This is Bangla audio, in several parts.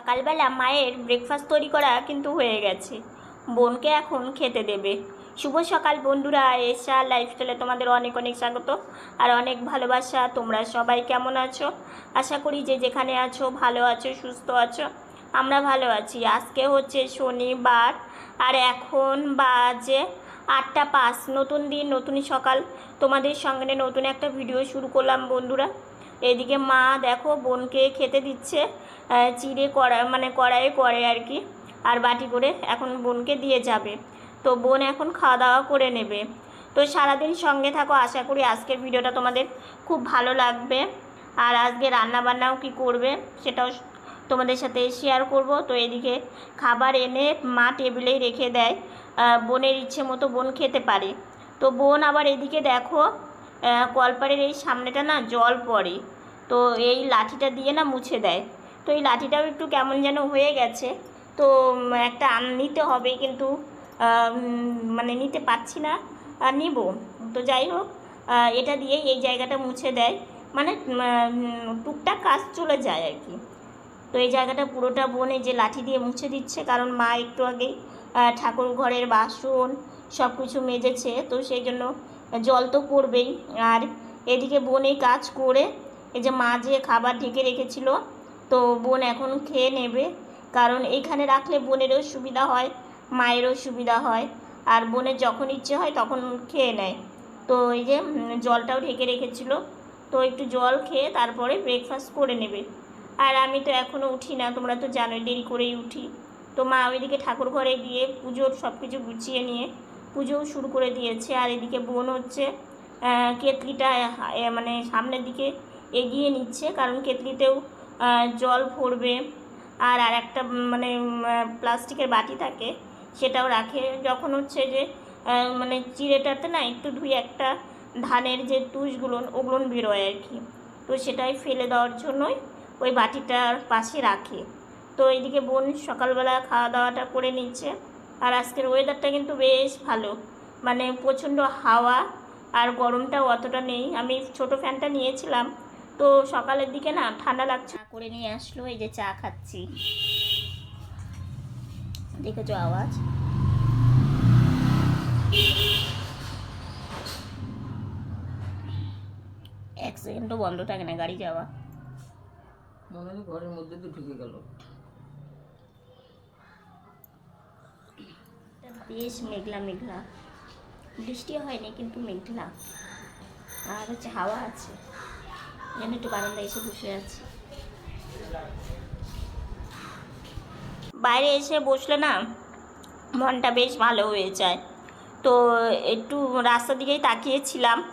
সকালবেলা মায়ের ব্রেকফাস্ট তৈরি করা কিন্তু হয়ে গেছে। বোনকে এখন খেতে দেবে। শুভ সকাল বন্ধুরা এসা লাইফস্টাইলে তোমাদের অনেক অনেক স্বাগত আর অনেক ভালোবাসা। তোমরা সবাই কেমন আছো? আশা করি যে যেখানে আছো, ভালো আছো, সুস্থ আছো, আমরা ভালো আছি। আজকে হচ্ছে শনিবার আর এখন বাজে আটটা পাঁচ। নতুন দিন, নতুন সকাল। তোমাদের সঙ্গে নতুন একটা ভিডিও শুরু করলাম বন্ধুরা। এদিকে মা দেখো বোনকে খেতে দিচ্ছে চিড়ে কড়া মানে কড়াইয়ে করে আর কি, আর বাটি করে এখন বোনকে দিয়ে যাবে। তো বোন এখন খাওয়া দাওয়া করে নেবে। তো সারাদিন সঙ্গে থাকো, আশা করি আজকের ভিডিওটা তোমাদের খুব ভালো লাগবে। আর আজকে রান্না বান্নাও কি করবে সেটাও তোমাদের সাথে শেয়ার করব। তো এদিকে খাবার এনে মা টেবিলেই রেখে দেয়। বোনের ইচ্ছে মতো বোন খেতে পারে। তো বোন আবার এদিকে দেখো কলপাড়ের এই সামনেটা না জল পড়ে। তো এই লাঠিটা দিয়ে না মুছে দেয়। তো এই লাঠিটাও একটু কেমন যেন হয়ে গেছে। তো একটা নিতে হবে কিন্তু মানে নিতে পারছি না। আর নিব। তো যাই হোক এটা দিয়ে এই জায়গাটা মুছে দেয়। মানে টুকটাক কাজ চলে যায় আর কি। তো এই জায়গাটা পুরোটা বনে যে লাঠি দিয়ে মুছে দিচ্ছে, কারণ মা একটু আগেই ঠাকুর ঘরের বাসন সব কিছু মেজেছে। তো সেই জন্য জল তো পড়বেই। আর এদিকে বোন কাজ করে, এই যে মা যে খাবার ঢেকে রেখেছিল, তো বোন এখন খেয়ে নেবে। কারণ এইখানে রাখলে বোনেরও সুবিধা হয়, মায়েরও সুবিধা হয়। আর বোনের যখন ইচ্ছে হয় তখন খেয়ে নেয়। তো এই যে জলটাও ঢেকে রেখেছিল। তো একটু জল খেয়ে তারপরে ব্রেকফাস্ট করে নেবে। আর আমি তো এখনও উঠি না, তোমরা তো জানোই দেরি করেই উঠি। তো মা ওইদিকে ঠাকুর ঘরে গিয়ে পুজোর সব কিছু গুছিয়ে নিয়ে পুজোও শুরু করে দিয়েছে। আর এদিকে বোন হচ্ছে কেতলিটা মানে সামনের দিকে এগিয়ে নিচ্ছে, কারণ কেতলিতেও জল ভরবে। আর আর একটা মানে প্লাস্টিকের বাটি থাকে, সেটাও রাখে। যখন হচ্ছে যে মানে চিড়েটাতে না একটু ধুয়ে একটা ধানের যে তুষগুলো, ওগুলো বেরোয় আর কি। তো সেটাই ফেলে দেওয়ার জন্যই ওই বাটিটার পাশে রাখে। তো এইদিকে বোন সকালবেলা খাওয়া দাওয়াটা করে নিচ্ছে। আর আজকের ওয়েদারটা কিন্তু বেশ ভালো। মানে প্রচণ্ড হাওয়া আর গরমটাও অতটা নেই। আমি ছোট ফ্যানটা নিয়েছিলাম। তো সকালের দিকে না ঠান্ডা লাগছে। করে নিয়ে আসলো এই যে চা খাচ্ছি। দেখেছ আওয়াজ? এক সেকেন্ডও বন্ধ থাকে না গাড়ি যাওয়া। মনে হয় ঘরের মধ্যে দিয়ে ঢুকে গেল। বেশ মেঘলা মেঘলা। বৃষ্টি হয়নি, কিন্তু মেঘলা। আর হচ্ছে হাওয়া আছে। যেন একটু বারান্দায় এসে বসে আছি। বাইরে এসে বসলে না, মনটা বেশ ভালো হয়ে যায়। তো একটু রাস্তার দিকেই তাকিয়েছিলাম।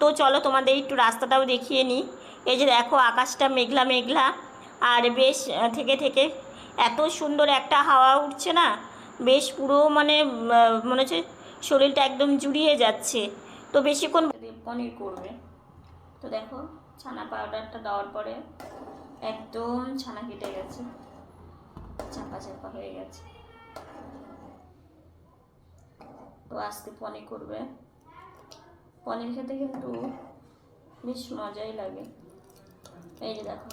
তো চলো তোমাদের একটু রাস্তাটাও দেখিয়ে নিই। এই যে দেখো, আকাশটা মেঘলা মেঘলা। আর বেশ থেকে থেকে এত সুন্দর একটা হাওয়া উঠছে না। বেশ পুরো মানে মনে হচ্ছে শরীরটা একদম জুড়িয়ে যাচ্ছে। তো বেশিক্ষণ পনির করবে। তো দেখো, ছানা পাউডারটা দেওয়ার পরে একদম ছানা কেটে গেছে। চাপা চাপা হয়ে গেছে। তো আজকে পনির করবে। পনির খেতে কিন্তু বেশ মজাই লাগে। এই যে দেখো,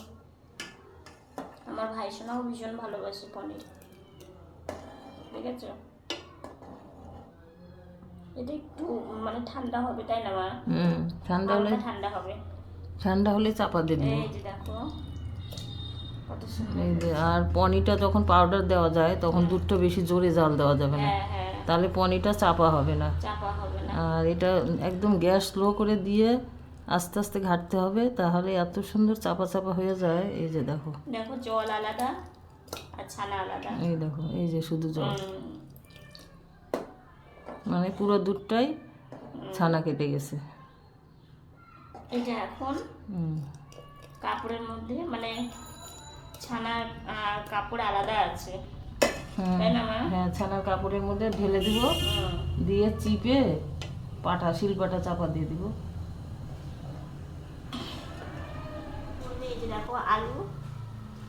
আমার ভাইসোনাও ভীষণ ভালোবাসে পনির। আছে এটা একটু মানে ঠান্ডা হবে তাই না মা? হুম ঠান্ডা হলে ঠান্ডা হবে। ঠান্ডা হলে চাপা দিয়ে এই যে দেখো আর পনিরটা যখন পাউডার দেওয়া যায় তখন দুধটা বেশি জোরে জাল দেওয়া যাবে না। হ্যাঁ হ্যাঁ। তাহলে পনিরটা চাপা হবে না। আর এটা একদম গ্যাস স্লো করে দিয়ে আস্তে আস্তে ঘাটতে হবে তাহলে এত সুন্দর চাপা চাপা হয়ে যায়। এই যে দেখো। দেখো জল আলাদা। ছানা আলাদা। এই দেখো এই যে শুধু জল। মানে পুরো দুধটাই ছানা কেটে গেছে। এটা এখন কাপড়ের মধ্যে মানে ছানার কাপড় আলাদা আছে। হ্যাঁ হ্যাঁ ছানার কাপড়ের মধ্যে ঢেলে দিব দিয়ে চিপে পাটা শিলপাটা চাপা দিয়ে দিব। দেখো আলু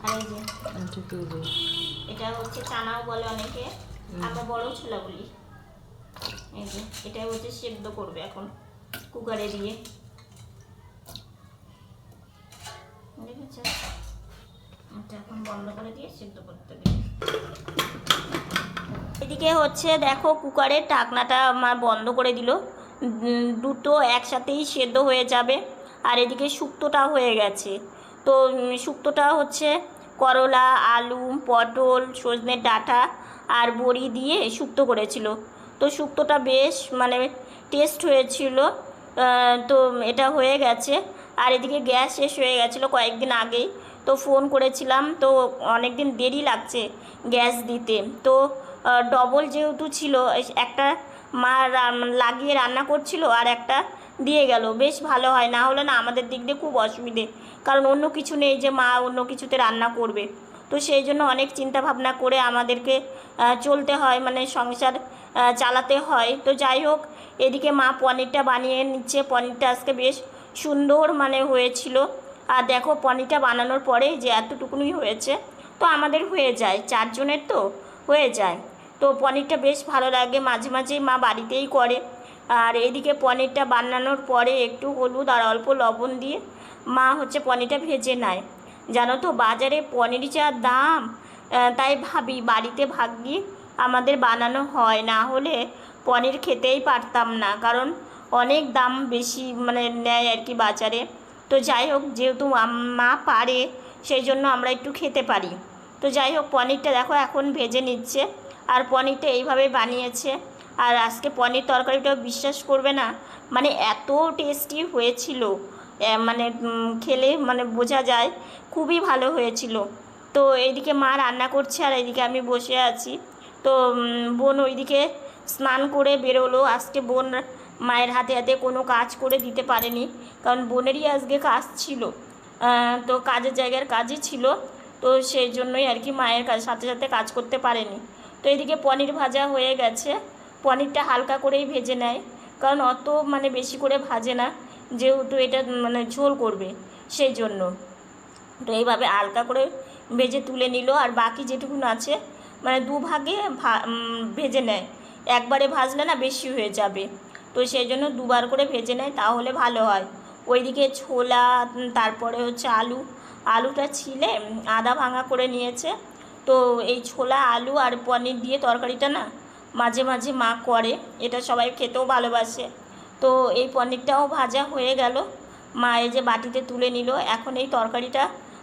আর এই যে ঠিক আছে। এটা হচ্ছে চানাও বলে অনেকে। আমরা বড় ছোলা বলি। এই যে এটা হচ্ছে সেদ্ধ করবে এখন কুকারে দিয়ে। দেখেছ এটা এখন বন্ধ করে দিয়ে সিদ্ধ করতে দিই এদিকে হচ্ছে দেখো কুকারের ঢাকনাটা আমার বন্ধ করে দিল। দুটো একসাথেই সেদ্ধ হয়ে যাবে। আর এদিকে শুক্তোটা হয়ে গেছে। তো শুক্তোটা হচ্ছে করলা, আলু, পটল, সজনের ডাঁটা আর বড়ি দিয়ে শুক্তো করেছিল। তো শুক্তোটা বেশ মানে টেস্ট হয়েছিল তো এটা হয়ে গেছে। আর এদিকে গ্যাস শেষ হয়ে গেছিল কয়েকদিন আগেই। তো ফোন করেছিলাম, তো অনেক দিন দেরি লাগছে গ্যাস দিতে। তো ডবল যেহেতু ছিল একটা মা লাগিয়ে রান্না করছিল আর একটা দিয়ে গেল। বেশ ভালো হয়, না হলে না আমাদের দিক দিয়ে খুব অসুবিধে। কারণ অন্য কিছু নেই যে মা অন্য কিছুতে রান্না করবে। তো সেই জন্য অনেক চিন্তা ভাবনা করে আমাদেরকে চলতে হয় মানে সংসার চালাতে হয়। তো যাই হোক, এদিকে মা পনিরটা বানিয়ে নিচ্ছে। পনিরটা আজকে বেশ সুন্দর মানে হয়েছিল। আর দেখো, পনিরটা বানানোর পরে যে এতটুকুনি হয়েছে, তো আমাদের হয়ে যায়। চারজনের তো হয়ে যায়। তো পনিরটা বেশ ভালো লাগে। মাঝে মাঝেই মা বাড়িতেই করে। আর এদিকে পনিরটা বানানোর পরে একটু হলুদ আর অল্প লবণ দিয়ে মা হচ্ছে পনিরটা ভেজে নেয়। জানো তো, বাজারে পনির যা দাম তাই ভাবি বাড়িতে ভাগ্যি আমাদের বানানো হয়, না হলে পনির খেতেই পারতাম না, কারণ অনেক দাম বেশি মানে নেয় আর কি বাজারে। তো যাই হোক, যেহেতু মা পারে, সেই জন্য আমরা একটু খেতে পারি। তো যাই হোক, পনিরটা দেখো এখন ভেজে নিচ্ছে, আর পনিরটা এইভাবে বানিয়েছে। আর আজকে পনির তরকারিটাও বিশ্বাস করবে না মানে এত টেস্টি হয়েছিল। মানে খেলে মানে বোঝা যায়। খুবই ভালো হয়েছিল। তো এইদিকে মা রান্না করছে আর এইদিকে আমি বসে আছি। তো বোন ওইদিকে স্নান করে বেরোলো। আজকে বোন মায়ের হাতে হাতে কোনো কাজ করে দিতে পারেনি। কারণ বোনেরই আজকে কাজ ছিল। তো কাজের জায়গার কাজই ছিল। তো সেই জন্যই আর কি মায়ের কাজ, সাথে সাথে কাজ করতে পারেনি। তো এদিকে পনির ভাজা হয়ে গেছে। পনিরটা হালকা করেই ভেজে নেয়। কারণ অত মানে বেশি করে ভাজে না। যেহেতু এটা মানে ঝোল করবে, সেই জন্য। তো এইভাবে হালকা করে ভেজে তুলে নিল আর বাকি যেটুকুন আছে মানে দুভাগে ভেজে নেয়। একবারে ভাজলে না বেশি হয়ে যাবে। তো সেই জন্য দুবার করে ভেজে নেয়, তাহলে ভালো হয়। ওইদিকে ছোলা তারপরে হচ্ছে আলু। আলুটা ছিলে আদা ভাঙা করে নিয়েছে। তো এই ছোলা, আলু আর পনির দিয়ে তরকারিটা না মাঝে মাঝে মা করে। এটা সবাই খেতেও ভালোবাসে। তো এই পনিরটাও ভাজা হয়ে গেল। মা এই যে বাটিতে তুলে নিল। এখন এই তরকারিটা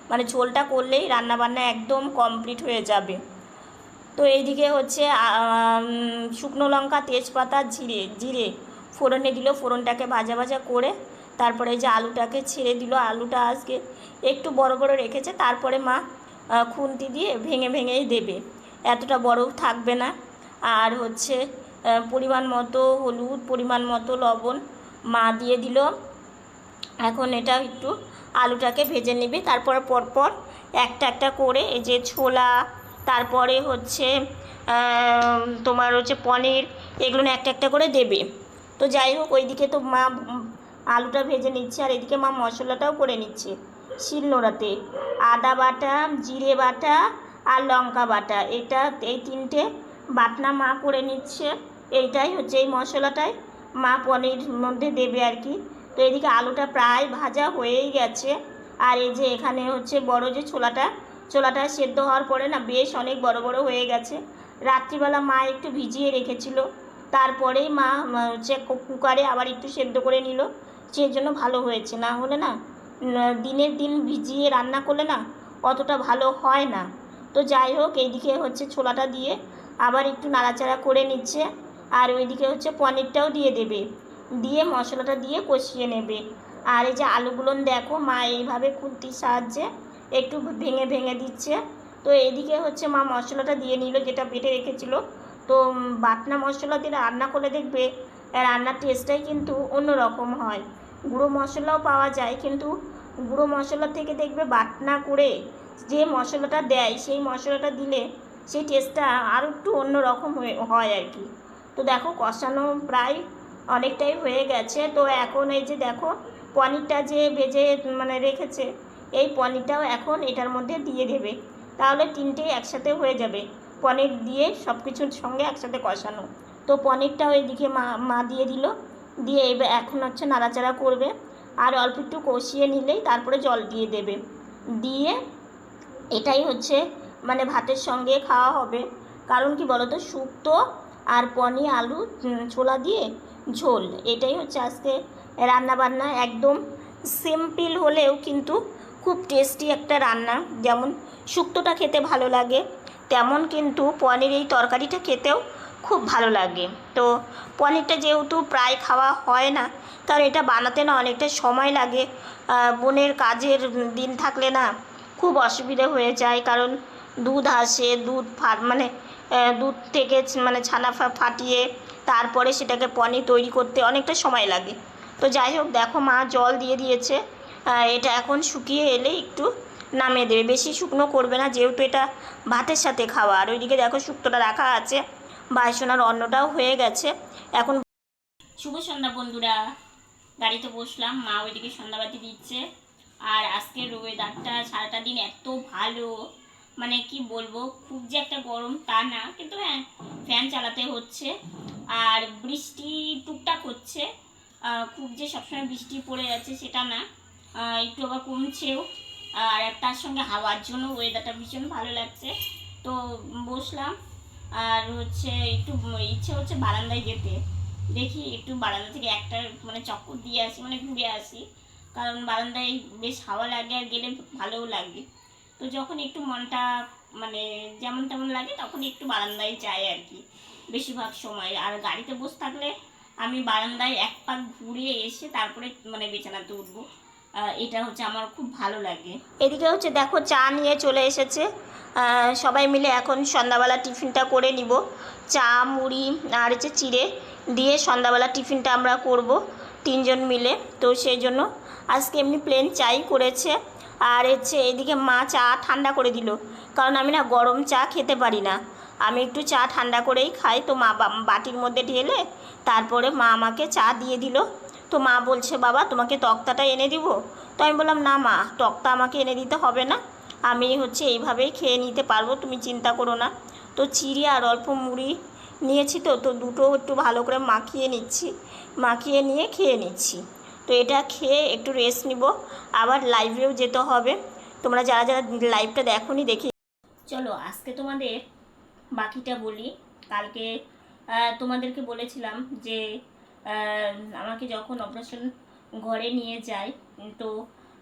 মানে ঝোলটা করলেই রান্নাবান্না একদম কমপ্লিট হয়ে যাবে। তো এইদিকে হচ্ছে শুকনো লঙ্কা, তেজপাতা, জিরে জিরে ফোড়নে দিল। ফোড়নটাকে ভাজা ভাজা করে তারপরে এই যে আলুটাকে ছেড়ে দিল। আলুটা আজকে একটু বড় বড় রেখেছে। তারপরে মা খুন্তি দিয়ে ভেঙে ভেঙেই দেবে। এতটা বড় থাকবে না। আর হচ্ছে পরিমাণ মতো হলুদ, পরিমাণ মতো লবণ মা দিয়ে দিল। এখন এটা একটু আলুটাকে ভেজে নেবে, তারপর পরপর একটা একটা করে এই যে ছোলা, তারপরে হচ্ছে তোমার হচ্ছে পনির, এগুলো একটা একটা করে দেবে। তো যাই হোক, ওইদিকে তো মা আলুটা ভেজে নিচ্ছে, আর এদিকে মা মশলাটাও করে নিচ্ছে শিলনোড়াতে। আদা বাটা, জিরে বাটা আর লঙ্কা বাটা, এটা এই তিনটে বাটনা মা করে নিচ্ছে। এইটাই হচ্ছে এই মশলাটাই মা পনির মধ্যে দেবে আর কি। তো এদিকে আলুটা প্রায় ভাজা হয়েই গেছে। আর এই যে এখানে হচ্ছে বড় যে ছোলাটা ছোলাটা সেদ্ধ হওয়ার পরে না বেশ অনেক বড় বড় হয়ে গেছে। রাত্রিবেলা মা একটু ভিজিয়ে রেখেছিল। তারপরেই মা হচ্ছে কুকারে আবার একটু সেদ্ধ করে নিল। সেই জন্য ভালো হয়েছে। না হলে না দিনের দিন ভিজিয়ে রান্না করলে না অতটা ভালো হয় না। তো যাই হোক, এইদিকে হচ্ছে ছোলাটা দিয়ে আবার একটু নাড়াচাড়া করে নিচ্ছে। আর ওইদিকে হচ্ছে পনিরটাও দিয়ে দেবে। দিয়ে মশলাটা দিয়ে কষিয়ে নেবে। আর এই যে আলুগুলো দেখো, মা এইভাবে খুন্তির সাহায্যে একটু ভেঙে ভেঙে দিচ্ছে। তো এদিকে হচ্ছে মা মশলাটা দিয়ে নিল, যেটা বেটে রেখেছিল। তো বাটনা মশলা দিয়ে রান্না করলে দেখবে রান্নার টেস্টটাই কিন্তু অন্য রকম হয়। গুঁড়ো মশলাও পাওয়া যায়, কিন্তু গুঁড়ো মশলা থেকে দেখবে বাটনা করে যে মশলাটা দেয়, সেই মশলাটা দিলে সেই টেস্টটা আরও একটু অন্য রকম হয়ে, হয় আর কি। তো দেখো কষানো প্রায় অনেকটাই হয়ে গেছে। তো এখন এই যে দেখো পনিরটা যে ভেজে মানে রেখেছে, এই পনিরটাও এখন এটার মধ্যে দিয়ে দেবে। তাহলে তিনটেই একসাথে হয়ে যাবে। পনির দিয়ে সব কিছুর সঙ্গে একসাথে কষানো। তো পনিরটাও এদিকে মা মা দিয়ে দিল। দিয়ে এবার এখন হচ্ছে নাড়াচাড়া করবে। আর অল্প একটু কষিয়ে নিলেই তারপরে জল দিয়ে দেবে। দিয়ে এটাই হচ্ছে মানে ভাতের সঙ্গে খাওয়া হবে। কারণ কি বলতো শুক্তো আর পনির, আলু ছোলা দিয়ে ঝোল। এটাই হচ্ছে আজকে রান্না বান্না একদম সিম্পল হলেও কিন্তু খুব টেস্টি একটা রান্না। যেমন শুক্তোটা খেতে ভালো লাগে, তেমন কিন্তু পনির এই তরকারিটা খেতেও খুব ভালো লাগে। তো পনিরটা যেহেতু প্রায় খাওয়া হয় না, কারণ এটা বানাতে না অনেকটা সময় লাগে। বোনের কাজের দিন থাকলে না খুব অসুবিধা হয়ে যায়, কারণ দুধ আসে, দুধ ফাট মানে দুধ থেকে মানে ছানা ফাটিয়ে তারপরে সেটাকে পনির তৈরি করতে অনেকটা সময় লাগে। তো যাই হোক, দেখো মা জল দিয়ে দিয়েছে। এটা এখন শুকিয়ে এলে একটু নামিয়ে দেবে। বেশি শুকনো করবে না, যেহেতু এটা ভাতের সাথে খাওয়া। আর ওইদিকে দেখো শুক্তোটা রাখা আছে। বায়সোনার অন্নটাও হয়ে গেছে। এখন শুভ সন্ধ্যা বন্ধুরা। গাড়িতে বসলাম, মা ওইদিকে সন্ধ্যাবাতি দিচ্ছে। আর আজকের ওয়েদারটা সারাটা দিন এত ভালো। মানে কি বলব, খুব যে একটা গরম তা না, কিন্তু হ্যাঁ ফ্যান চালাতে হচ্ছে। আর বৃষ্টি টুকটাক হচ্ছে খুব যে সবসময় বৃষ্টি পড়ে যাচ্ছে সেটা না একটু আবার কমছেও। আর তার সঙ্গে হাওয়ার জন্য ওয়েদারটা ভীষণ ভালো লাগছে। তো বসলাম, আর হচ্ছে একটু ইচ্ছে হচ্ছে বারান্দায় যেতে। দেখি একটু বারান্দা থেকে একটা মানে চক্কর দিয়ে আসি মানে ঘুরে আসি। কারণ বারান্দায় বেশ হাওয়া লাগে আর গেলে ভালোও লাগে। তো যখন একটু মনটা মানে যেমন তেমন লাগে, তখন একটু বারান্দায় যাই আর কি। বেশিরভাগ সময়। আর গাড়িতে বসে থাকলে আমি বারান্দায় এক পাক ঘুরে এসে তারপরে মানে বিছানাতে উঠবো। এটা হচ্ছে আমার খুব ভালো লাগে। এদিকে হচ্ছে দেখো, চা নিয়ে চলে এসেছে। সবাই মিলে এখন সন্ধ্যাবেলা টিফিনটা করে নিব। চা, মুড়ি আর হচ্ছে চিড়ে দিয়ে সন্ধ্যাবেলা টিফিনটা আমরা করব তিনজন মিলে। তো সেই জন্য আজকে এমনি প্লেন চাই করেছে। আর হচ্ছে এদিকে মা চা ঠান্ডা করে দিল, কারণ আমি না গরম চা খেতে পারি না। আমি একটু চা ঠান্ডা করেই খাই, তো মা বাটির মধ্যে ঢেলে তারপরে মা আমাকে চা দিয়ে দিল। তো মা বলছে, বাবা, তোমাকে তক্তাটা এনে দিব? তো আমি বললাম, না মা, তক্তা আমাকে এনে দিতে হবে না। আমি হচ্ছে এইভাবেই খেয়ে নিতে পারব, তুমি চিন্তা করো না। তো চিড়ি আর অল্প মুড়ি নিয়েছি তো তো দুটো একটু ভালো করে মাখিয়ে নিচ্ছি, মাখিয়ে নিয়ে খেয়ে নিচ্ছি। তো এটা খেয়ে একটু রেস্ট নিব। আবার লাইভেও যেতে হবে। তোমরা যারা যারা লাইভটা দেখোনি, দেখি চলো, আজকে তোমাদের বাকিটা বলি। কালকে তোমাদেরকে বলেছিলাম যে আমাকে যখন অপারেশন ঘরে নিয়ে যায়, তো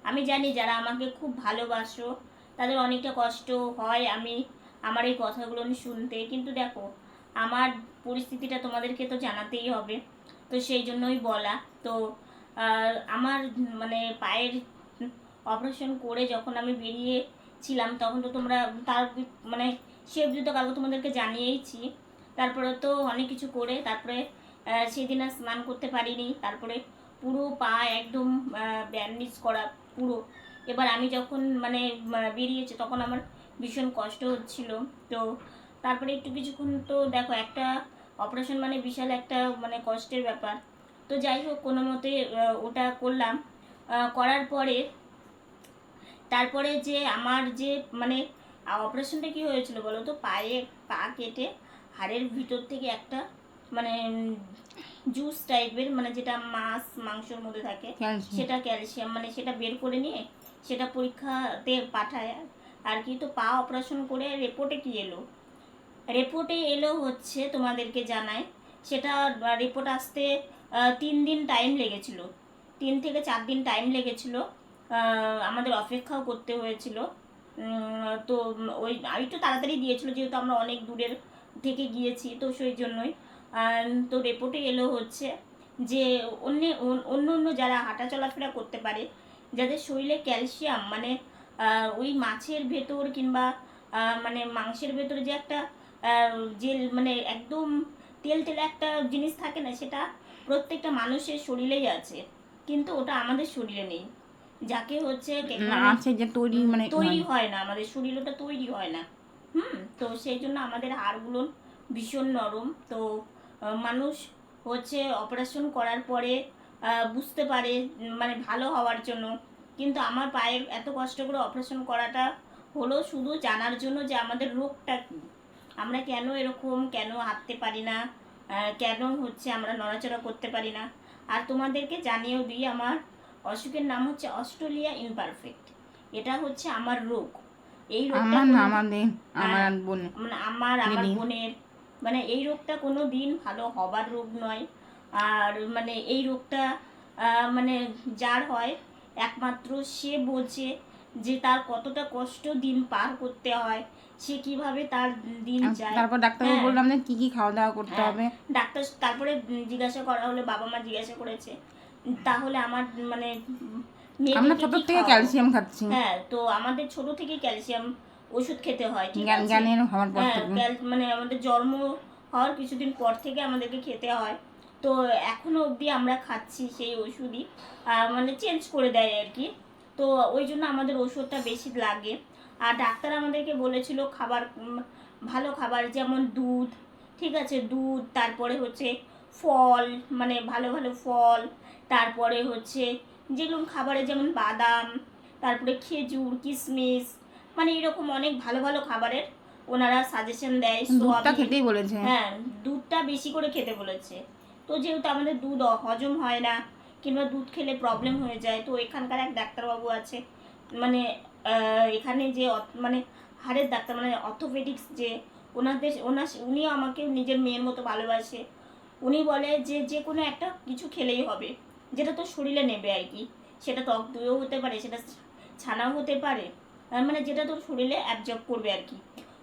আমি জানি যারা আমাকে খুব ভালোবাসো, তাদের অনেকটা কষ্ট হয় আমি আমার এই কথাগুলো শুনতে। কিন্তু দেখো, আমার পরিস্থিতিটা তোমাদেরকে তো জানাতেই হবে। তো সেই জন্যই বলা। তো আমার মানে পায়ের অপারেশন করে যখন আমি বেরিয়েছিলাম, তখন তো তোমরা তার মানে সে অবধি তো কালকে তোমাদেরকে জানিয়েইছি। তারপরে তো অনেক কিছু করে, তারপরে সেদিন আর স্নান করতে পারিনি। তারপরে পুরো পা একদম ব্যান্ডেজ করা পুরো। এবার আমি যখন মানে বেরিয়েছি, তখন আমার ভীষণ কষ্ট হচ্ছিল। তো তারপরে একটু কিছুক্ষণ তো দেখো, একটা অপারেশন মানে বিশাল একটা মানে কষ্টের ব্যাপার। তো যাই হোক কোনো মতে ওটা করলাম। করার পরে তারপরে যে আমার যে মানে অপারেশনটা কি হয়েছিল বলো তো? পায়ে পা কেটে হাড়ের ভিতর থেকে একটা মানে জুস টাইপের মানে যেটা মাছ মাংসের মধ্যে থাকে সেটা ক্যালসিয়াম মানে সেটা বের করে নিয়ে সেটা পরীক্ষাতে পাঠায়। আর কি তো পা অপারেশন করে রিপোর্টে কি এলো? রিপোর্টে এলো হচ্ছে তোমাদেরকে জানায় সেটা রিপোর্ট আসতে তিন দিন টাইম লেগেছিল। তিন থেকে চার দিন টাইম লেগেছিল। আমাদের অপেক্ষাও করতে হয়েছিল। তো ওই একটু তাড়াতাড়ি দিয়েছিল, যেহেতু আমরা অনেক দূরের থেকে গিয়েছি, তো সেই জন্যই। তো রিপোর্টে এলো হচ্ছে যে, অন্য অন্য অন্য যারা হাঁটা চলাফেরা করতে পারে, যাদের শরীরে ক্যালসিয়াম মানে ওই মাছের ভেতর কিংবা মানে মাংসের ভেতর যে একটা যে মানে একদম তেল তেল একটা জিনিস থাকে না, সেটা প্রত্যেকটা মানুষের শরীরেই আছে কিন্তু ওটা আমাদের শরীরে নেই। যাকে হচ্ছে আছে যে তৈরি মানে তৈরি হয়। না। আমাদের শরীর ওটা তৈরি হয় না। হুম তো সেই জন্য আমাদের হাড়গুলো ভীষণ নরম। তো মানুষ হচ্ছে অপারেশন করার পরে বুঝতে পারে মানে ভালো হওয়ার জন্য। কিন্তু আমার পায়ে এত কষ্ট করে অপারেশন করাটা হলো শুধু জানার জন্য যে আমাদের রোগটা কী। আমরা কেন এরকম কেন হাঁটতে পারি না? কেন হচ্ছে আমরা নড়াচড়া করতে পারি না? আর তোমাদেরকে জানিয়েও দিই আমার অসুখের নাম হচ্ছে অস্ট্রেলিয়া ইমপারফেক্ট। এটা হচ্ছে আমার রোগ। এই রোগটা আমার আমাদের আমার হ্যাঁ। বোন মানে আমার আমার বোনের। মানে এই রোগটা কোনো দিন ভালো হবার রোগ নয়। আর মানে এই রোগটা মানে যার হয় একমাত্র সে বোঝে যে তার কতটা কষ্ট দিন পার করতে হয়। সে কীভাবে তার দিন যায়। তারপর ডাক্তারবাবু হ্যাঁ। বললাম যে কি কি খাওয়া দাওয়া করতে হ্যাঁ। হবে? ডাক্তার তারপরে জিজ্ঞাসা করা হলে বাবা মা জিজ্ঞাসা করেছে তাহলে আমার মানে আমরা ছোট থেকে ক্যালসিয়াম খাচ্ছি। হ্যাঁ তো আমাদের ছোট থেকে ক্যালসিয়াম ওষুধ খেতে হয় ঠিক আছে? জ্ঞানের হওয়ার পর হ্যাঁ মানে আমাদের জন্ম হওয়ার কিছুদিন পর থেকে আমাদেরকে খেতে হয়। তো এখনও অবধি আমরা খাচ্ছি সেই ওষুধই মানে চেঞ্জ করে দেয় আর কি। তো ওই জন্য আমাদের ওষুধটা বেশি লাগে। আর ডাক্তার আমাদেরকে বলেছিল খাবার ভালো খাবার যেমন দুধ ঠিক আছে? দুধ তারপরে হচ্ছে ফল মানে ভালো ভালো ফল তারপরে হচ্ছে যেগুলো খাবারে যেমন বাদাম তারপরে খেজুর কিশমিশ মানে এরকম অনেক ভালো ভালো খাবারের ওনারা সাজেশন দেয়। দুধটা খেতেই বলেছে। হ্যাঁ দুধটা বেশি করে খেতে বলেছে। তো যেহেতু আমাদের দুধ হজম হয় না কিংবা দুধ খেলে প্রবলেম হয়ে যায় তো এখানকার এক ডাক্তারবাবু আছে মানে এখানে যে মানে হাড়ের ডাক্তার মানে অর্থোপেডিক্স যে ওনাদের ওনার উনিও আমাকে নিজের মেয়ের মতো ভালোবাসে। উনি বলে যে যে কোনো একটা কিছু খেলেই হবে। যেটা তো শরীরে নেবে আর কি। সেটা টক দইও হতে পারে, সেটা ছানাও হতে পারে। মানে যেটা তোর শরীরে অ্যাবজর্ব করবে আর কি।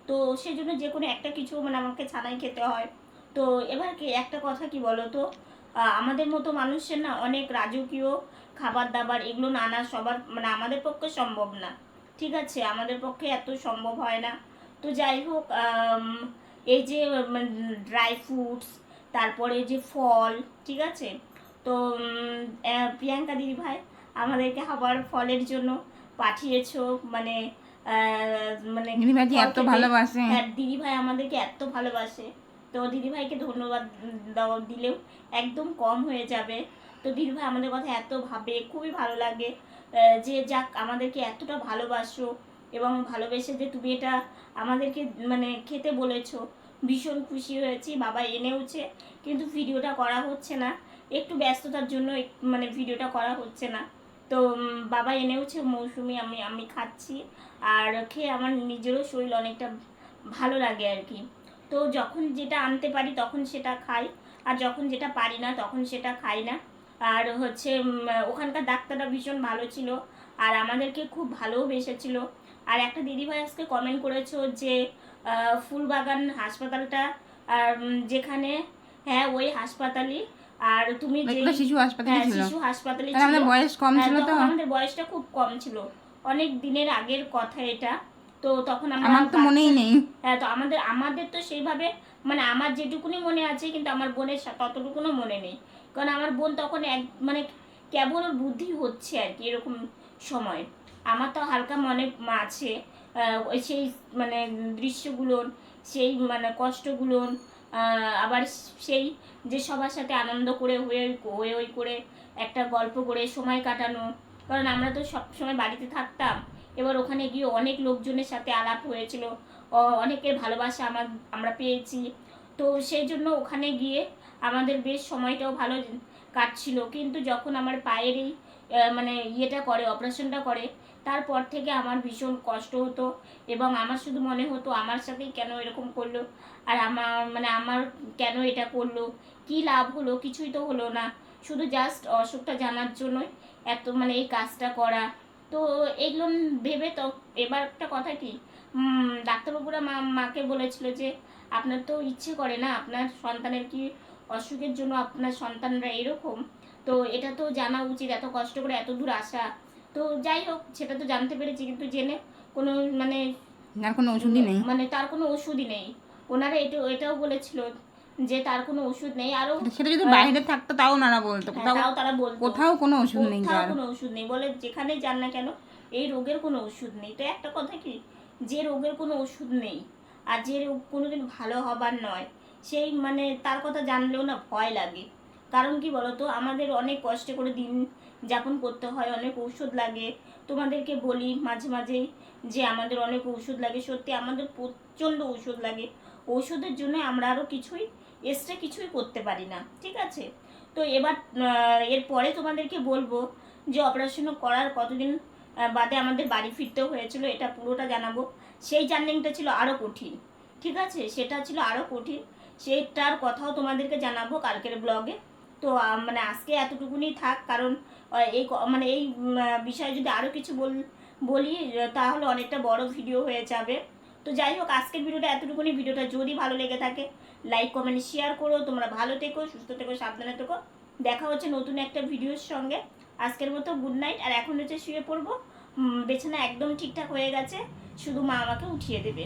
তো সেই জন্য যে কোনো একটা কিছু মানে আমাকে ছানাই খেতে হয়। তো এবার কি একটা কথা কি বলো তো আমাদের মতো মানুষের না অনেক রাজকীয় খাবার দাবার এগুলো না আনা সবার মানে আমাদের পক্ষে সম্ভব না। ঠিক আছে আমাদের পক্ষে এত সম্ভব হয় না। তো যাই হোক এই যে ড্রাই ফ্রুটস তারপরে যে ফল ঠিক আছে? তো প্রিয়াঙ্কা দিদি ভাই আমাদেরকে আবার ফলের জন্য পাঠিয়েছো মানে মানে দিদিভাইজি ফল এত ভালোবাসে। হ্যাঁ দিদি ভাই আমাদেরকে এত ভালোবাসে। তো দিদি ভাইকে ধন্যবাদ দেওয়া দিলেও একদম কম হয়ে যাবে। তো দিদি ভাই আমাদের কথা এত ভাবে খুবই ভালো লাগে। যে যাক আমাদেরকে এতটা ভালোবাসো এবং ভালোবেসে যে তুমি এটা আমাদেরকে মানে খেতে বলেছ, ভীষণ খুশি হয়েছি, বাবা এনেওছে, কিন্তু ভিডিওটা করা হচ্ছে না। একটু ব্যস্ততার জন্য মানে ভিডিওটা করা হচ্ছে না। তো বাবা এনেওছে মৌসুমি, আমি আমি খাচ্ছি। আর খেয়ে আমার নিজেরও শরীর অনেকটা ভালো লাগে আর কি। তো যখন যেটা আনতে পারি তখন সেটা খাই। আর যখন যেটা পারি না তখন সেটা খাই না। আর হচ্ছে ওখানকার ডাক্তাররা ভীষণ ভালো ছিল আর আমাদেরকে খুব ভালোও বেসেছিল। আর একটা দিদিভাই আজকে কমেন্ট করেছ যে ফুলবাগান হাসপাতালটা আর যেখানে হ্যাঁ ওই হাসপাতালই। আর তুমি যে শিশু হাসপাতালে হ্যাঁ ছিল? শিশু হাসপাতালে তাহলে আমাদের বয়স কম ছিল তো। আমাদের বয়সটা খুব কম ছিল। অনেক দিনের আগের কথা এটা। তো তখন আমার তো মনেই নেই। হ্যাঁ তো আমাদের আমাদের তো সেইভাবে মানে আমার যেটুকুনি মনে আছে কিন্তু আমার বোনের ততটুকুনও মনে নেই। কারণ আমার বোন তখন এক মানে কেবল ওর বুদ্ধি হচ্ছে আর কি এরকম সময়। আমার তো হালকা মনে আছে সেই মানে দৃশ্যগুলোর সেই মানে কষ্টগুলোর আহ, আবার সেই যে সবার সাথে আনন্দ করে হয়ে হয়ে ওই করে একটা গল্প করে সময় কাটানো। কারণ আমরা তো সব সময় বাড়িতে থাকতাম। এবার ওখানে গিয়ে অনেক লোকজনের সাথে আলাপ হয়েছিল। অনেকের ভালোবাসা আমার আমরা পেয়েছি। তো সেই জন্য ওখানে গিয়ে আমাদের বেশ সময়টাও ভালো কাটছিল। কিন্তু যখন আমার পায়ের এই মানে ইয়েটা করে, অপারেশনটা করে, তারপর থেকে আমার ভীষণ কষ্ট হতো এবং আমার শুধু মনে হতো আমার সাথেই কেন এরকম করল আর আমার মানে আমার কেন এটা করল, কি লাভ হলো, কিছুই তো হলো না। শুধু জাস্ট অসুখটা জানার জন্যই এত মানে এই কাজটা করা। তো এগুলো ভেবে তো, এবার একটা কথা কি? ডাক্তারবাবুরা মা, মাকে বলেছিল যে, আপনার তো ইচ্ছে করে না, আপনার সন্তানের কি অসুখের জন্য আপনার সন্তানরা এরকম। তো এটা তো জানা উচিত এত কষ্ট করে এত দূর আসা। তো যাই হোক সেটা তো জানতে পেরেছি কিন্তু জেনে কোনো মানে কোনো ওষুধই নেই। মানে তার কোনো ওষুধই নেই। ওনারা এটা এটাও বলেছিল যে তার কোনো ওষুধ নেই। আরও সেটা যদি বাইরে থাকতো তাও নানা বলতো। হ্যাঁ, কোথাও তাও তারা বলতো। কোথাও কোনো ওষুধ নেই কোথাও কোনো ওষুধ নেই। বলে যেখানে যান না কেন এই রোগের কোনো ওষুধ নেই। তো একটা কথা কি? যে রোগের কোনো ওষুধ নেই। আর যে রোগ কোনোদিন ভালো হবার নয় সেই মানে তার কথা জানলেও না ভয় লাগে। কারণ কি বলতো? আমাদের অনেক কষ্ট করে দিন যাপন করতে হয়, অনেক ঔষধ লাগে। তোমাদেরকে বলি মাঝে মাঝেই যে আমাদের অনেক ওষুধ লাগে। সত্যি আমাদের প্রচণ্ড ওষুধ লাগে। ঔষধের জন্য আমরা আরও কিছুই এক্সট্রা কিছুই করতে পারি না। ঠিক আছে? তো এবার এরপরে তোমাদেরকে বলব যে অপারেশন করার কতদিন বাদে আমাদের বাড়ি ফিরতেও হয়েছিল, এটা পুরোটা জানাব। সেই জার্নিংটা ছিল আরও কঠিন। ঠিক আছে? সেটা ছিল আরও কঠিন। সেইটার কথাও তোমাদেরকে জানাব কালকের ব্লগে তো মানে আজকে এতটুকুনি থাক, কারণ এই মানে এই বিষয়ে যদি আরও কিছু বল, বলি তাহলে অনেকটা বড় ভিডিও হয়ে যাবে। তো যাই হোক, আজকের ভিডিওটা এতটুকুনি। ভিডিওটা যদি ভালো লেগে থাকে লাইক কমেন্ট শেয়ার করো। তোমরা ভালো থেকো, সুস্থ থেকো, সাবধানে থেকো। দেখা হচ্ছে নতুন একটা ভিডিওর সঙ্গে। আজকের মতো গুড নাইট আর এখন হচ্ছে শুয়ে পড়ব। বেছানা একদম ঠিকঠাক হয়ে গেছে। শুধু মা আমাকে উঠিয়ে দেবে।